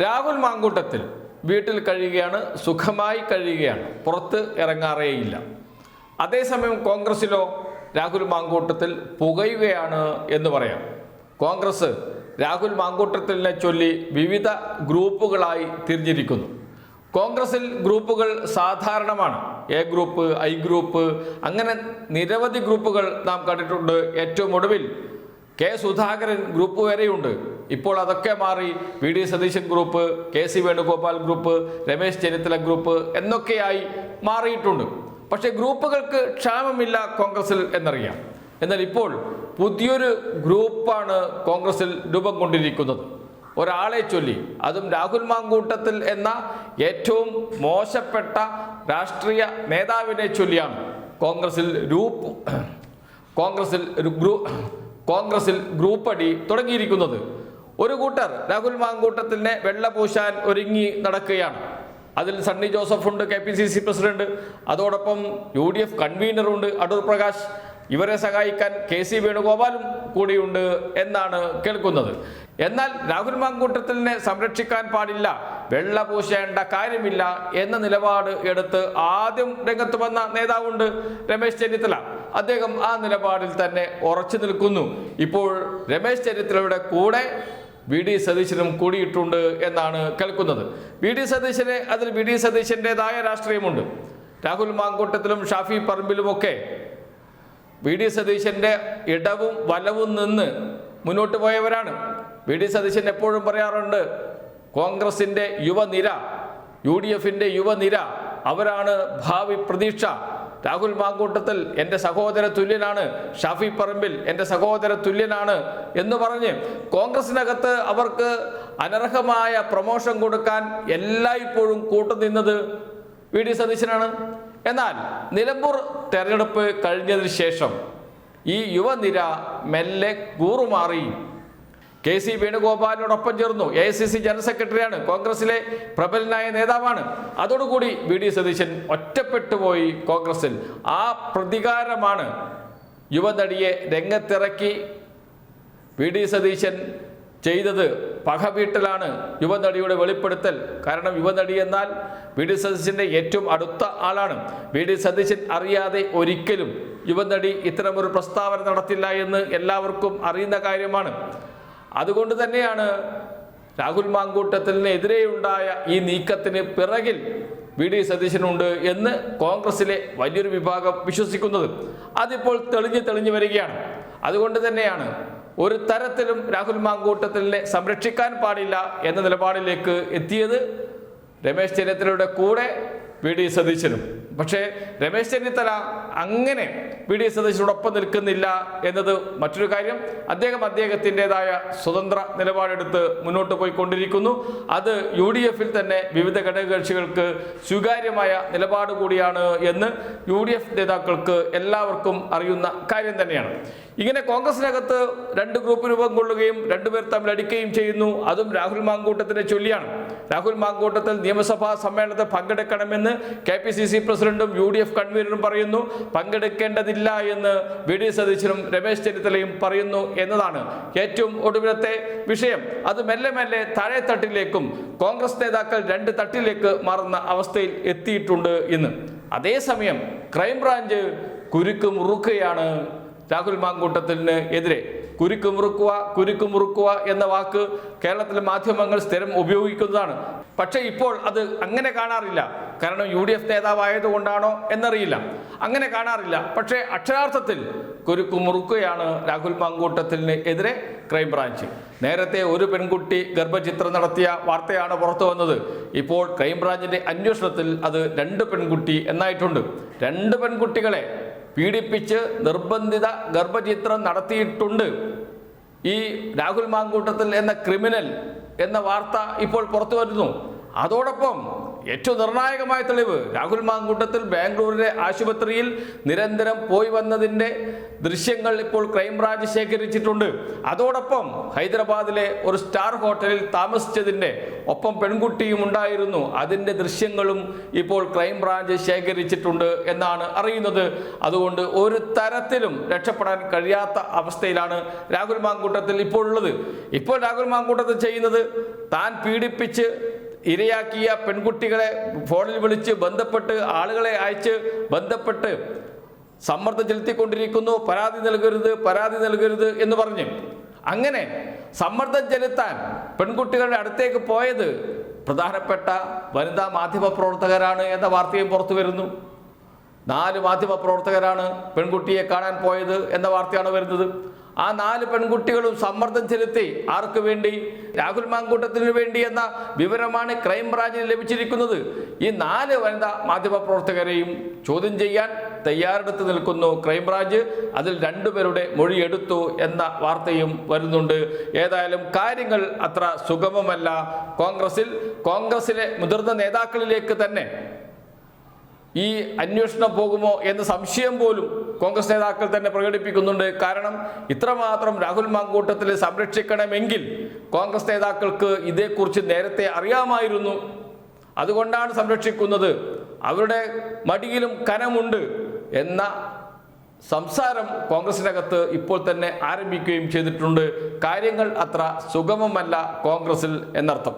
രാഹുൽ മാങ്കൂട്ടത്തിൽ വീട്ടിൽ കഴിയുകയാണ് സുഖമായി കഴിയുകയാണ്. പുറത്ത് ഇറങ്ങാറേയില്ല. അതേസമയം കോൺഗ്രസിലോ രാഹുൽ മാങ്കൂട്ടത്തിൽ പുകയുകയാണ് എന്ന് പറയാം. കോൺഗ്രസ് രാഹുൽ മാങ്കൂട്ടത്തിലിനെ ചൊല്ലി വിവിധ ഗ്രൂപ്പുകളായി തിരിഞ്ഞിരിക്കുന്നു. കോൺഗ്രസിൽ ഗ്രൂപ്പുകൾ സാധാരണമാണ്. എ ഗ്രൂപ്പ് ഐ ഗ്രൂപ്പ് അങ്ങനെ നിരവധി ഗ്രൂപ്പുകൾ നാം കണ്ടിട്ടുണ്ട് ഏറ്റവും ഒടുവിൽ. കെ സുധാകരൻ ഗ്രൂപ്പ് വരെയുണ്ട്. ഇപ്പോൾ അതൊക്കെ മാറി V D Satheesan group K C Venugopal group Ramesh Chennithala group എന്നൊക്കെയായി മാറിയിട്ടുണ്ട്. പക്ഷേ ഗ്രൂപ്പുകൾക്ക് ക്ഷാമമില്ല കോൺഗ്രസിൽ എന്നറിയാം. എന്നാൽ ഇപ്പോൾ പുതിയൊരു ഗ്രൂപ്പാണ് കോൺഗ്രസിൽ രൂപം കൊണ്ടിരിക്കുന്നത്. ഒരാളെ ചൊല്ലി അതും രാഹുൽ മാങ്കൂട്ടത്തിൽ എന്ന ഏറ്റവും മോശപ്പെട്ട രാഷ്ട്രീയ നേതാവിനെ ചൊല്ലിയാണ് കോൺഗ്രസിൽ ഗ്രൂപ്പ് കോൺഗ്രസിൽ ഒരു ഗ്രൂ കോൺഗ്രസിൽ ഗ്രൂപ്പ് അടി തുടങ്ങിയിരിക്കുന്നത്. ഒരു കൂട്ടർ രാഹുൽ മാങ്കൂട്ടത്തിനെ വെള്ളപൂശാൻ ഒരുങ്ങി നടക്കുകയാണ്. അതിൽ സണ്ണി ജോസഫ് ഉണ്ട് K P C C president. അതോടൊപ്പം യു ഡി എഫ് കൺവീനറുണ്ട് അടൂർ പ്രകാശ്. ഇവരെ സഹായിക്കാൻ കെ സി വേണുഗോപാലും കൂടിയുണ്ട് എന്നാണ് കേൾക്കുന്നത്. എന്നാൽ രാഹുൽ മാങ്കൂട്ടത്തിനെ സംരക്ഷിക്കാൻ പാടില്ല വെള്ള പൂശേണ്ട കാര്യമില്ല എന്ന നിലപാട് എടുത്ത് ആദ്യം രംഗത്ത് വന്ന നേതാവുണ്ട് രമേശ് ചെന്നിത്തല. അദ്ദേഹം ആ നിലപാടിൽ തന്നെ ഉറച്ചു നിൽക്കുന്നു. ഇപ്പോൾ രമേശ് ചെന്നിത്തലയുടെ കൂടെ വി ഡി സതീശനും കൂടിയിട്ടുണ്ട് എന്നാണ് കേൾക്കുന്നത്. വി ഡി സതീശന് അതിൽ വി ഡി സതീശന്റെതായ രാഷ്ട്രീയമുണ്ട്. രാഹുൽ മാങ്കൂട്ടത്തിലും ഷാഫി പറമ്പിലുമൊക്കെ വി ഡി സതീശന്റെ ഇടവും വലവും നിന്ന് മുന്നോട്ട് പോയവരാണ്. വി ഡി സതീശൻ എപ്പോഴും പറയാറുണ്ട് കോൺഗ്രസിന്റെ യുവനിര യു ഡി എഫിന്റെ യുവനിര അവരാണ് ഭാവി പ്രതീക്ഷ. രാഹുൽ മാങ്കൂട്ടത്തിൽ എന്റെ സഹോദര തുല്യനാണ് ഷാഫി പറമ്പിൽ എന്റെ സഹോദര തുല്യനാണ് എന്ന് പറഞ്ഞ് കോൺഗ്രസിനകത്ത് അവർക്ക് അനർഹമായ പ്രൊമോഷൻ കൊടുക്കാൻ എല്ലായ്പ്പോഴും കൂട്ടുനിന്നത് വി ഡി സതീശനാണ്. എന്നാൽ നിലമ്പൂർ തെരഞ്ഞെടുപ്പ് കഴിഞ്ഞതിന് ശേഷം ഈ യുവനിര മെല്ലെ കൂറുമാറി. കെ സി വേണുഗോപാലിനോടൊപ്പം ചേർന്നു. എ സി സി ജനറൽ സെക്രട്ടറിയാണ്. കോൺഗ്രസിലെ പ്രബലനായ നേതാവാണ്. അതോടുകൂടി വി ഡി സതീശൻ ഒറ്റപ്പെട്ടു പോയി കോൺഗ്രസിൽ. ആ പ്രതികാരമാണ് യുവനടിയെ രംഗത്തിറക്കി വി ഡി സതീശൻ ചെയ്തത്. പക വീട്ടലാണ് യുവനടിയുടെ വെളിപ്പെടുത്തൽ. കാരണം യുവനടി എന്നാൽ വി ഡി സതീശന്റെ ഏറ്റവും അടുത്ത ആളാണ്. വി ഡി സതീശൻ അറിയാതെ ഒരിക്കലും യുവനടി ഇത്തരമൊരു പ്രസ്താവന നടത്തില്ല എന്ന് എല്ലാവർക്കും അറിയുന്ന കാര്യമാണ്. അതുകൊണ്ട് തന്നെയാണ് രാഹുൽ മാങ്കൂട്ടത്തിനെതിരെയുണ്ടായ ഈ നീക്കത്തിന് പിറകിൽ വി ഡി സതീശനുണ്ട് എന്ന് കോൺഗ്രസിലെ വലിയൊരു വിഭാഗം വിശ്വസിക്കുന്നത്. അതിപ്പോൾ തെളിഞ്ഞ് തെളിഞ്ഞു വരികയാണ്. അതുകൊണ്ട് തന്നെയാണ് ഒരു തരത്തിലും രാഹുൽ മാങ്കൂട്ടത്തിനെ സംരക്ഷിക്കാൻ പാടില്ല എന്ന നിലപാടിലേക്ക് എത്തിയത് രമേശ് ചെന്നിത്തലയുടെ കൂടെ വി ഡി സതീശനും. പക്ഷേ രമേശ് ചെന്നിത്തല അങ്ങനെ വി ഡി സതീശനോടൊപ്പം നിൽക്കുന്നില്ല എന്നത് മറ്റൊരു കാര്യം. അദ്ദേഹം അദ്ദേഹത്തിന്റെതായ സ്വതന്ത്ര നിലപാടെടുത്ത് മുന്നോട്ട് പോയിക്കൊണ്ടിരിക്കുന്നു. അത് യു ഡി എഫിൽ തന്നെ വിവിധ ഘടകകക്ഷികൾക്ക് സ്വീകാര്യമായ നിലപാട് കൂടിയാണ് എന്ന് യു ഡി എഫ് നേതാക്കൾക്ക് എല്ലാവർക്കും അറിയുന്ന കാര്യം തന്നെയാണ്. ഇങ്ങനെ കോൺഗ്രസിനകത്ത് രണ്ട് ഗ്രൂപ്പ് രൂപം കൊള്ളുകയും രണ്ടുപേർ തമ്മിൽ അടിക്കുകയും ചെയ്യുന്നു. അതും രാഹുൽ മാങ്കൂട്ടത്തിനെ ചൊല്ലിയാണ്. രാഹുൽ മാങ്കൂട്ടത്തിൽ നിയമസഭാ സമ്മേളനത്തിൽ പങ്കെടുക്കണമെന്ന് കെ പി സി സി പ്രസിഡന്റും യു ഡി എഫ് കൺവീനറും പറയുന്നു പങ്കെടുക്കേണ്ടതില്ല എന്ന് വി ഡി സതീശനും രമേശ് ചെന്നിത്തലയും പറയുന്നു എന്നതാണ് ഏറ്റവും ഒടുവിലത്തെ വിഷയം. അത് മെല്ലെ മെല്ലെ താഴെ തട്ടിലേക്കും കോൺഗ്രസ് നേതാക്കൾ രണ്ട് തട്ടിലേക്ക് മാറുന്ന അവസ്ഥയിൽ എത്തിയിട്ടുണ്ട് ഇന്ന്. അതേസമയം ക്രൈംബ്രാഞ്ച് കുരുക്ക് മുറുക്കുകയാണ് രാഹുൽ മാങ്കൂട്ടത്തിന് എതിരെ. കുരുക്ക് മുറുക്കുക കുരുക്ക് മുറുക്കുക എന്ന വാക്ക് കേരളത്തിലെ മാധ്യമങ്ങൾ സ്ഥിരം ഉപയോഗിക്കുന്നതാണ്. പക്ഷേ ഇപ്പോൾ അത് അങ്ങനെ കാണാറില്ല. കാരണം യു ഡി എഫ് നേതാവായതുകൊണ്ടാണോ എന്നറിയില്ല. അങ്ങനെ കാണാറില്ല. പക്ഷേ അക്ഷരാർത്ഥത്തിൽ കുരുക്ക് മുറുക്കുകയാണ് രാഹുൽ മാങ്കൂട്ടത്തിന് എതിരെ ക്രൈംബ്രാഞ്ച്. നേരത്തെ ഒരു പെൺകുട്ടി ഗർഭചിത്രം നടത്തിയ വാർത്തയാണ് പുറത്തു വന്നത്. ഇപ്പോൾ ക്രൈംബ്രാഞ്ചിന്റെ അന്വേഷണത്തിൽ അത് രണ്ട് പെൺകുട്ടി എന്നായിട്ടുണ്ട്. രണ്ട് പെൺകുട്ടികളെ പീഡിപ്പിച്ച് നിർബന്ധിത ഗർഭചിത്രം നടത്തിയിട്ടുണ്ട്. ഈ രാഹുൽ മാങ്കൂട്ടത്തിൽ എന്ന ക്രിമിനൽ എന്ന വാർത്ത ഇപ്പോൾ പുറത്തു വരുന്നു. അതോടൊപ്പം ഏറ്റവും നിർണായകമായ തെളിവ് രാഹുൽ മാങ്കൂട്ടത്തിൽ ബാംഗ്ലൂരിലെ ആശുപത്രിയിൽ നിരന്തരം പോയി വന്നതിന്റെ ദൃശ്യങ്ങൾ ഇപ്പോൾ ക്രൈംബ്രാഞ്ച് ശേഖരിച്ചിട്ടുണ്ട്. അതോടൊപ്പം ഹൈദരാബാദിലെ ഒരു സ്റ്റാർ ഹോട്ടലിൽ താമസിച്ചതിന്റെ ഒപ്പം പെൺകുട്ടിയും ഉണ്ടായിരുന്നു. അതിന്റെ ദൃശ്യങ്ങളും ഇപ്പോൾ ക്രൈംബ്രാഞ്ച് ശേഖരിച്ചിട്ടുണ്ട് എന്നാണ് അറിയുന്നത്. അതുകൊണ്ട് ഒരു തരത്തിലും രക്ഷപ്പെടാൻ കഴിയാത്ത അവസ്ഥയിലാണ് രാഹുൽ മാങ്കൂട്ടത്തിൽ ഇപ്പോൾ ഉള്ളത്. ഇപ്പോൾ രാഹുൽ മാങ്കൂട്ടത്തിൽ ചെയ്യുന്നത് താൻ പീഡിപ്പിച്ച് ഇരയാക്കിയ പെൺകുട്ടികളെ ഫോണിൽ വിളിച്ച് ബന്ധപ്പെട്ട് ആളുകളെ അയച്ച് ബന്ധപ്പെട്ട് സമ്മർദ്ദം ചെലുത്തിക്കൊണ്ടിരിക്കുന്നു പരാതി നൽകരുത് പരാതി നൽകരുത് എന്ന് പറഞ്ഞു. അങ്ങനെ സമ്മർദ്ദം ചെലുത്താൻ പെൺകുട്ടികളുടെ അടുത്തേക്ക് പോയത് പ്രധാനപ്പെട്ട വനിതാ മാധ്യമ പ്രവർത്തകരാണ് എന്ന വാർത്തയും പുറത്തു വരുന്നു. നാല് മാധ്യമ പ്രവർത്തകരാണ് പെൺകുട്ടിയെ കാണാൻ പോയത് എന്ന വാർത്തയാണ് വരുന്നത്. ആ നാല് പെൺകുട്ടികളും സമ്മർദ്ദം ചെലുത്തി ആർക്കു വേണ്ടി? രാഹുൽ മാങ്കൂട്ടത്തിനു വേണ്ടി എന്ന വിവരമാണ് ക്രൈംബ്രാഞ്ചിന് ലഭിച്ചിരിക്കുന്നത്. ഈ നാല് വനിതാ മാധ്യമ പ്രവർത്തകരെയും ചോദ്യം ചെയ്യാൻ തയ്യാറെടുത്ത് നിൽക്കുന്നു ക്രൈംബ്രാഞ്ച്. അതിൽ രണ്ടുപേരുടെ മൊഴിയെടുത്തു എന്ന വാർത്തയും വരുന്നുണ്ട്. ഏതായാലും കാര്യങ്ങൾ അത്ര സുഗമമല്ല. കോൺഗ്രസിൽ കോൺഗ്രസിലെ മുതിർന്ന നേതാക്കളിലേക്ക് തന്നെ ഈ അന്വേഷണം പോകുമോ എന്ന സംശയം പോലും കോൺഗ്രസ് നേതാക്കൾ തന്നെ പ്രകടിപ്പിക്കുന്നുണ്ട്. കാരണം ഇത്രമാത്രം രാഹുൽ മാങ്കൂട്ടത്തിൽ സംരക്ഷിക്കണമെങ്കിൽ കോൺഗ്രസ് നേതാക്കൾക്ക് ഇതേക്കുറിച്ച് നേരത്തെ അറിയാമായിരുന്നു. അതുകൊണ്ടാണ് സംരക്ഷിക്കുന്നത്. അവരുടെ മടിയിലും കനമുണ്ട് എന്ന സംസാരം കോൺഗ്രസിനകത്ത് ഇപ്പോൾ തന്നെ ആരംഭിക്കുകയും ചെയ്തിട്ടുണ്ട്. കാര്യങ്ങൾ അത്ര സുഗമമല്ല കോൺഗ്രസിൽ എന്നർത്ഥം.